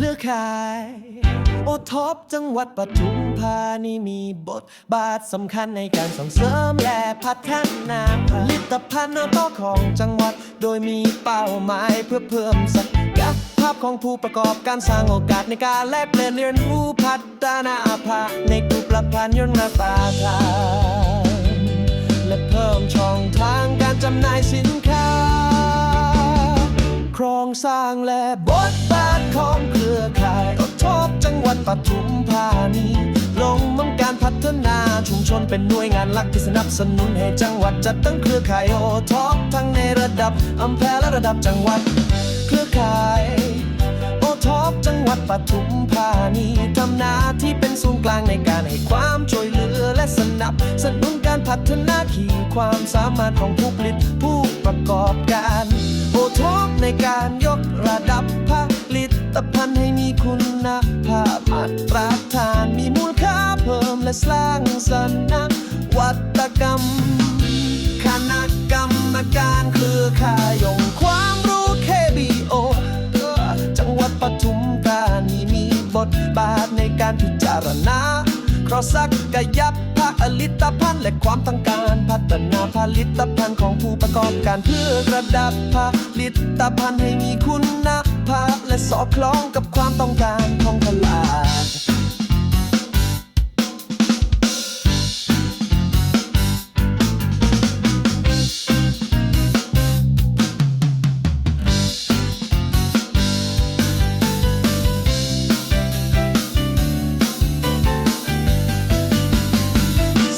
เครือข่าย โอท็อปจังหวัดปทุมธานีมีบทบาทสำคัญในการส่งเสริมและพัฒนาผลิตภัณฑ์ต่อของจังหวัด โดยมีเป้าหมายเพื่อเพิ่มศักยภาพของผู้ประกอบการสร้างโอกาสในการแลกเปลี่ยนเรียนรู้พัฒนาภาในกลุ่มประพันธ์ยนต์มาตาทางและเพิ่มช่องทางการจำหน่ายสินค้า โครงสร้างและบทบาท เป็นหน่วยงานหลักที่สนับสนุนให้จังหวัดจัดตั้งเครือข่ายโอทอปทั้งในระดับอำเภอและระดับจังหวัด เครือข่ายโอท็อปจังหวัดปทุมธานีทำหน้าที่เป็นศูนย์กลางในการให้ความช่วยเหลือและสนับสนุนการพัฒนาขีดความสามารถของผู้ผลิตผู้ประกอบการโอท็อปในการ นการพิจารณาเพราะศักยภาพผลิตภัณฑ์และความต้องการพัฒนาผลิตภัณฑ์ของผู้ประกอบการเพื่อระดับผลิตภัณฑ์ให้มีคุณภาพและสอดคล้องกับความต้องการของตลาด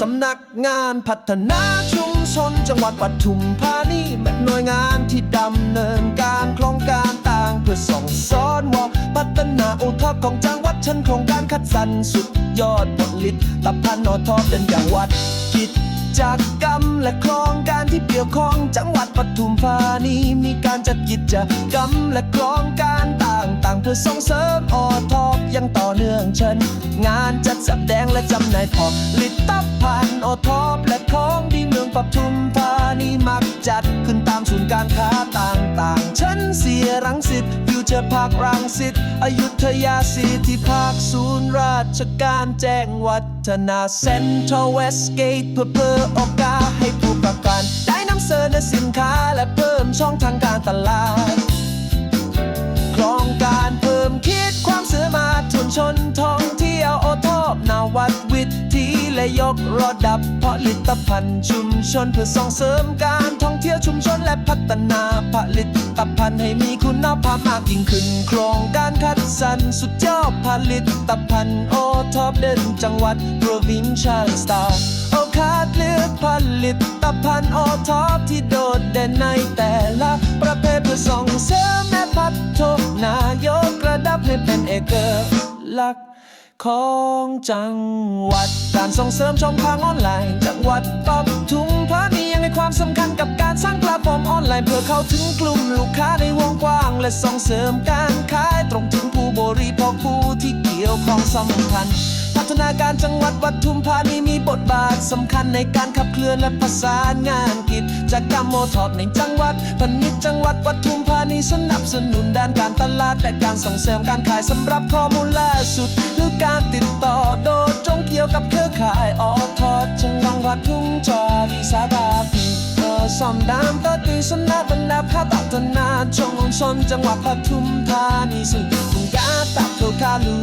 สำนักงานพัฒนาชุมชนจังหวัดปทุมธานีและหน่วยงานที่ดำเนินการโครงการต่างเพื่อส่องสอนว่าพัฒนาโอทอปของจังหวัดฉันโครงการคัดสรรสุดยอดผลิตตภัณฑ์โอทอปเป็นจังหวัดกิจกรรมและโครงการที่เกี่ยวข้องจังหวัดปทุมธานีมีการจัดกิจกรรมและโครงการต่างๆเพื่อส่งเสริมอทอปอ ยังต่อเนื่องเช่นงานจัดแสดงและจำหน่ายผลิตภัณฑ์โอทอปและของดีเมืองปทุมธานีมักจัดขึ้นตามศูนย์การค้าต่างๆ ชั้นเสียรังสิตฟิวเจอร์พาร์ครังสิตอยุธยาสีที่ภาคศูนย์ราชการแจ้งวัฒนาเซ็นทรัลเวสเกตเพื่อเพิ่มโอกาสให้ผู้ประกอบการได้นำเสนอสินค้าและเพิ่มช่องทางการตลาด และยกระดับผลิตภัณฑ์ชุมชนเพื่อส่งเสริมการท่องเที่ยวชุมชนและพัฒนาผลิตภัณฑ์ให้มีคุณภาพมากยิ่งขึ้น โครงการคัดสรรสุดยอดผลิตภัณฑ์โอทอปเด่นจังหวัด Provincial Star โอคาดเลือกผลิตภัณฑ์โอทอปที่โดดเด่นในแต่ละประเภทเพื่อส่งเสริมและพัฒนายกระดับให้เป็นเอกลักษณ์ ของจังหวัด การส่งเสริมช่องทางออนไลน์จังหวัดปทุมธานียังให้ความสำคัญกับการสร้างแพลตฟอร์มออนไลน์ เพื่อเข้าถึงกลุ่มลูกค้าในวงกว้าง และส่งเสริมการขายตรงถึงผู้บริโภคผู้ที่เกี่ยวข้องสำคัญพัฒนาการจังหวัดปทุมธานีมีบทบาทสำคัญในการขับเคลื่อนและประสานงานกิจ กรรมโมทอปในจังหวัดพณิชจังหวัดปทุมธานีสนับสนุนด้านการตลาดและการส่งเสริมการขายสำหรับข้อมูลล่าสุด หรือการติดต่อโดยตรงเกี่ยวกับเครือข่ายออทอปจังหวัดทุ่งจอดีสาบาพีเออซ่อมดามตัดีสนาบรรณาภาพพัฒนาชงชนจังหวัดปทุมธานีซึ่งคุงกาตับโลคาลู